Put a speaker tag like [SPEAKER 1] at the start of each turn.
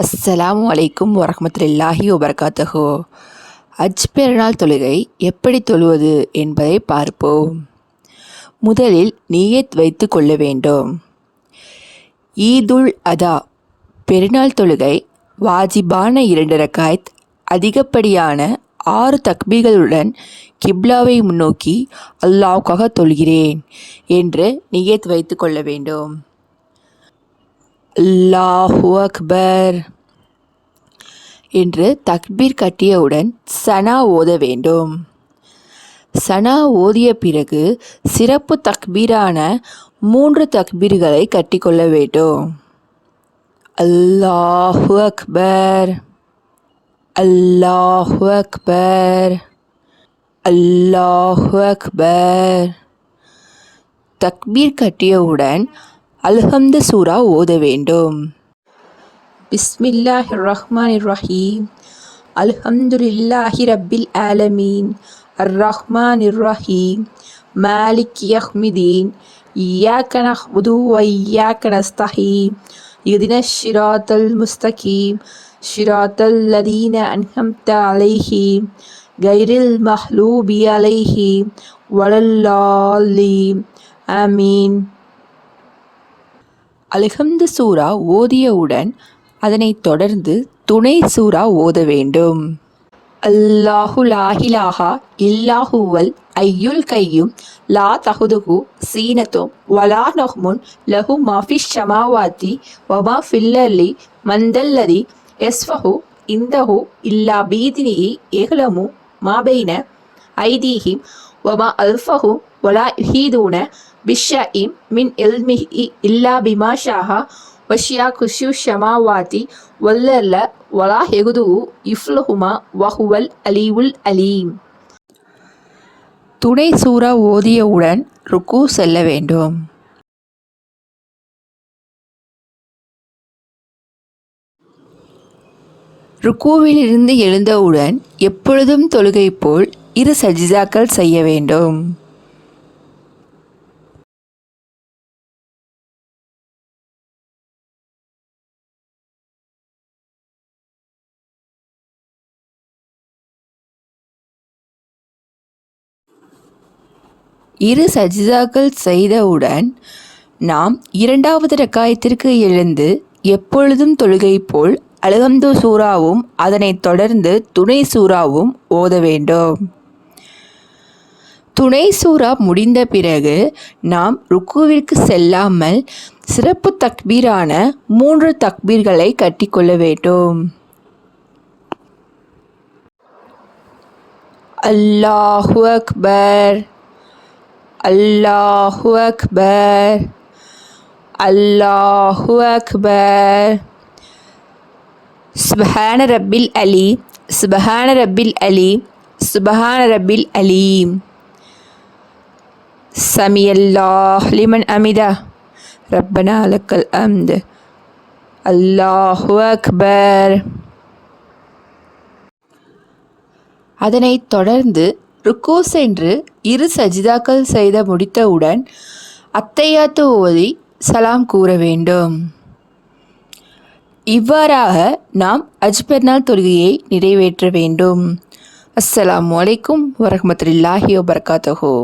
[SPEAKER 1] அஸ்ஸலாமு அலைக்கும் வரமத்துல்லாஹி வபர்காத்தஹோ. அஜ் பெருநாள் தொழுகை எப்படி தொழுவது என்பதை பார்ப்போம். முதலில் நீயத் வைத்து கொள்ள வேண்டும். ஈதுல் அதா பெருநாள் தொழுகை வாஜிபான இரண்டு ரக்காயத் அதிகப்படியான ஆறு தக்பிகளுடன் கிப்லாவை முன்னோக்கி அல்லாவுக்காக தொழுகிறேன் என்று நியத் வைத்து கொள்ள வேண்டும். அல்லாஹு அக்பர். என்று தக்பீர் கட்டியவுடன் சனா ஓத வேண்டும். சனா ஓதிய பிறகு சிறப்பு தக்பீரான மூன்று தக்பீர்களை கட்டிக்கொள்ள வேண்டும். அல்லாஹு அக்பர். அல்லாஹு அக்பர். அல்லாஹு அக்பர். தக்பீர் கட்டியவுடன் அல்ஹம்து சூரா ஓத வேண்டும் பிஸ்மில்லாஹ் ரஹ்மான் ரஹீம் அல்ஹம்துலில்லாஹி ரப்பில் ஆலமீன் அர் ரஹ்மான் ரஹீம் மாலிக் யஹ்மிதீன் إياك نعبد وإياك نستعين اهدنا الصراط المستقيم صراط الذين أنعمت عليهم غير المغضوب عليهم ولا الضالين آمين அல்ஹம்து சூரா ஓதியவுடன் அதனைத் தொடர்ந்து துணை சூரா ஓத வேண்டும். அல்லாஹு லாஹிலாஹா இல்லாஹுவல் ஐயுல் கையும் லா தகுதுகு சீனத்தும் வலா நொஹ்முன் லஹு மாஃபிஷ் ஷமாவாத்தி வமா ஃபில்லல்லி மந்தல்லதி எஸ்வஹு இந்தஹு இல்லா பீதினியி ஏகலமு மாபெய்ன ஐதீஹிம் வமா அல்ஃபஹு ஒலா ஹீதூன யுஹீதூன பிஷ்ஷஇம் மின் எல்மி இல்லா பிமா ஷாஹா வஷியா குஷு ஷமாவாதி வல்லர்ல ஒலா ஹெகுது இஃப்லஹுமா வஹுவல் அலீவுல் அலீம் துணை சூறா ஓதியவுடன் ருக்கு செல்ல வேண்டும். ருக்குவிலிருந்து எழுந்தவுடன் எப்பொழுதும் தொழுகை போல் இரு சஜிதாக்கள் செய்ய வேண்டும். இரு சஜிதாக்கள் செய்தவுடன் நாம் இரண்டாவது ரக்காயத்திற்கு எழுந்து எப்பொழுதும் தொழுகை போல் அல்ஹம்து சூறாவும் அதனைத் தொடர்ந்து துணை சூறாவும் ஓத வேண்டும். துணை சூறா முடிந்த பிறகு நாம் ருக்குவிற்கு செல்லாமல் சிறப்பு தக்பீரான மூன்று தக்பீர்களை கட்டிக்கொள்ள வேண்டும். அல்லாஹு அக்பர். அல்லாஹு அக்பர் அல்லாஹு அக்பர் சுபஹான ரப்பில் அலி சுபஹான ரப்பில் அலி சுபஹான ரப்பில் அலீம் சமி அல்லாஹ் லிமன் அமிதா ரப்பனா அலக்கல் அம்து அல்லாஹு அக்பர் அதனைத் தொடர்ந்து ருக்கோ சென்று இரு சஜிதாக்கள் செய்த முடித்தவுடன் அத்தையாத்து ஓதி சலாம் கூற வேண்டும். இவ்வாறாக நாம் அஜ்பெர்நாள் தொழுகையை நிறைவேற்ற வேண்டும். அஸ்ஸலாம் அலைக்கும் வரமத்துல்லாஹி வபர்காத்தஹோ.